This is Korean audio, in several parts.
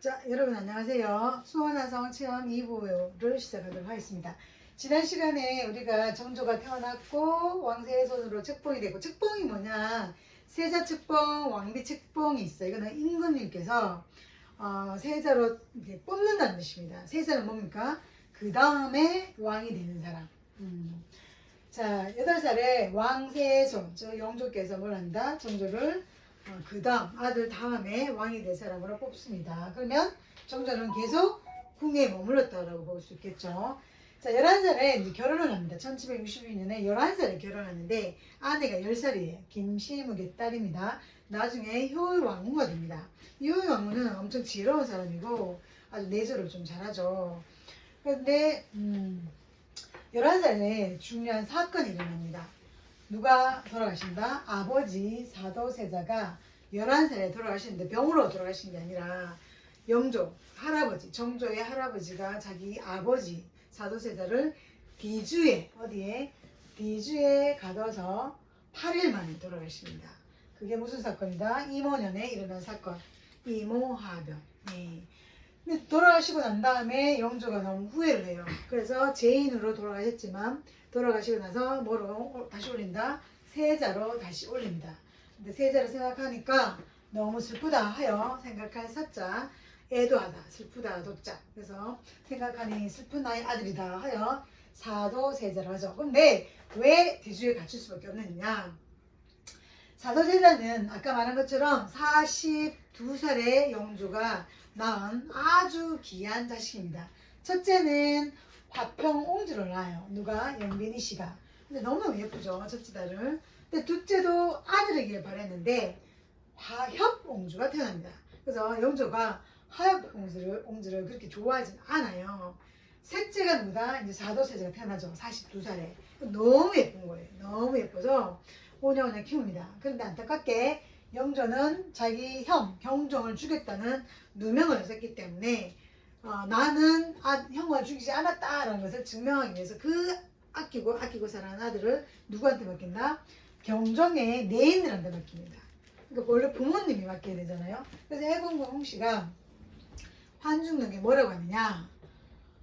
자, 여러분 안녕하세요. 수원화성 체험 2부를 시작하도록 하겠습니다. 지난 시간에 우리가 정조가 태어났고 왕세의 손으로 책봉이 되고 책봉이 뭐냐? 세자 책봉, 왕비 책봉이 있어요. 이거는 임금님께서 어, 세자로 뽑는다는 뜻입니다. 세자는 뭡니까? 그 다음에 왕이 되는 사람. 음. 자, 8살에 왕세손, 저 영조께서 뭘 한다? 정조를 어, 그 다음 아들 다음에 왕이 될 사람으로 뽑습니다. 그러면 정조는 계속 궁에 머물렀다라고 볼 수 있겠죠. 자, 11살에 이제 결혼을 합니다. 1762년에 11살에 결혼하는데 아내가 10살이에요. 김시묵의 딸입니다. 나중에 효율왕후가 됩니다. 이 효율왕후는 엄청 지혜로운 사람이고 아주 내조를 좀 잘하죠. 그런데 음, 11살에 중요한 사건이 일어납니다. 누가 돌아가신다? 아버지 사도세자가 11살에 돌아가시는데 병으로 돌아가신 게 아니라 영조, 할아버지, 정조의 할아버지가 자기 아버지 사도세자를 비주에, 어디에? 비주에 가둬서 8일 만에 돌아가십니다. 그게 무슨 사건이다? 이모년에 일어난 사건. 이모하변. 네. 돌아가시고 난 다음에 영조가 너무 후회를 해요. 그래서 제인으로 돌아가셨지만 돌아가시고 나서 뭐로 다시 올린다? 세자로 다시 올립니다. 근데 세자를 생각하니까 너무 슬프다 하여 생각할 사자 애도하다 슬프다 도자 그래서 생각하니 슬픈 나의 아들이다 하여 사도 세자를 하죠. 근데 왜 뒤주에 갖출 수밖에 없느냐? 사도세자는 아까 말한 것처럼 42살의 영조가 낳은 아주 귀한 자식입니다. 첫째는 화평 옹주를 낳아요. 누가? 영빈이 씨가. 근데 너무너무 예쁘죠. 첫째 딸을. 근데 둘째도 아들에게 바랬는데 화협 옹주가 태어납니다. 그래서 영조가 화협 옹주를, 옹주를 그렇게 좋아하진 않아요. 셋째가 누다 이제 사도세자가 태어나죠. 42살에. 너무 예쁜 거예요. 너무 예쁘죠? 5년을 키웁니다. 그런데 안타깝게 영조는 자기 형 경종을 죽였다는 누명을 썼기 때문에 어, 나는 아, 형을 죽이지 않았다라는 것을 증명하기 위해서 그 아끼고 아끼고 사랑한 아들을 누구한테 맡긴다? 경종의 내인들한테 맡깁니다. 그러니까 원래 부모님이 맡겨야 되잖아요. 그래서 해군군 홍씨가 환중는 게 뭐라고 하느냐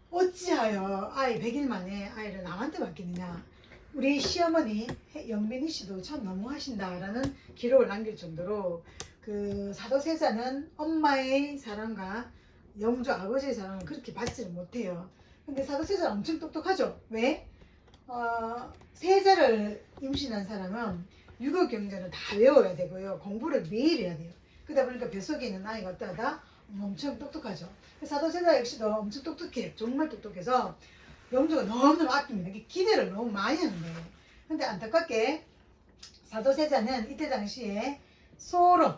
어찌하여 아이 100일 만에 아이를 남한테 맡기느냐 우리 시어머니 영빈이 씨도 참 너무하신다라는 기록을 남길 정도로 그 사도세자는 엄마의 사랑과 영조 아버지의 사랑을 그렇게 받지를 못해요. 근데 사도세자는 엄청 똑똑하죠. 왜? 어, 세자를 임신한 사람은 육어 경전을 다 외워야 되고요. 공부를 매일 해야 돼요. 그러다 보니까 뱃속에 있는 아이가 어떠하다? 엄청 똑똑하죠. 사도세자 역시도 엄청 똑똑해요. 정말 똑똑해서 영조가 너무너무 아낍니다. 기대를 너무 많이 하는 거예요. 근데 안타깝게 사도세자는 이때 당시에 소론,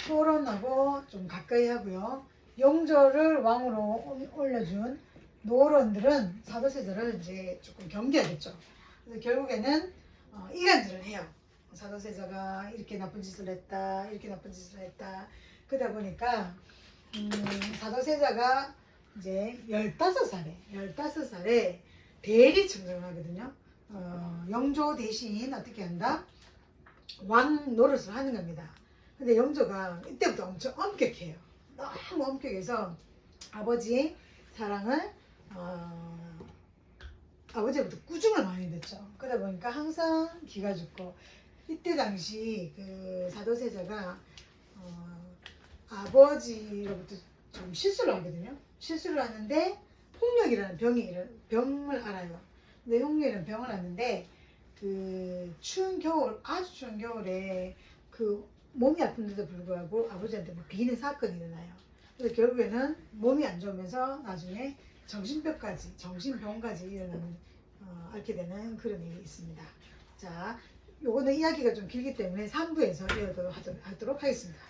소론하고 좀 가까이 하고요. 영조를 왕으로 올려준 노론들은 사도세자를 이제 조금 경계하겠죠. 그래서 결국에는 어, 이간질을 해요. 사도세자가 이렇게 나쁜 짓을 했다, 이렇게 나쁜 짓을 했다. 그러다 보니까 음, 사도세자가 이제 15살에 15살에 대리 청정을 하거든요. 어, 영조 대신 어떻게 한다? 왕 노릇을 하는 겁니다. 근데 영조가 이때부터 엄청 엄격해요. 너무 엄격해서 아버지의 사랑을 어, 아버지부터 꾸중을 많이 듣죠. 그러다 보니까 항상 기가 죽고 이때 당시 그 사도세자가 어, 아버지로부터 좀 실수를 하거든요. 실수를 하는데 홍역이라는 병이 병을 알아요. 근데 홍역이라는 병을 아는데 그 추운 겨울 아주 추운 겨울에 그 몸이 아픈데도 불구하고 아버지한테 뭐 비는 사건이 일어나요. 그래서 결국에는 몸이 안 좋으면서 나중에 정신병까지 정신병까지 일어나는 어, 앓게 되는 그런 일이 있습니다. 자, 요거는 이야기가 좀 길기 때문에 3부에서 이어도록 하도록 하겠습니다.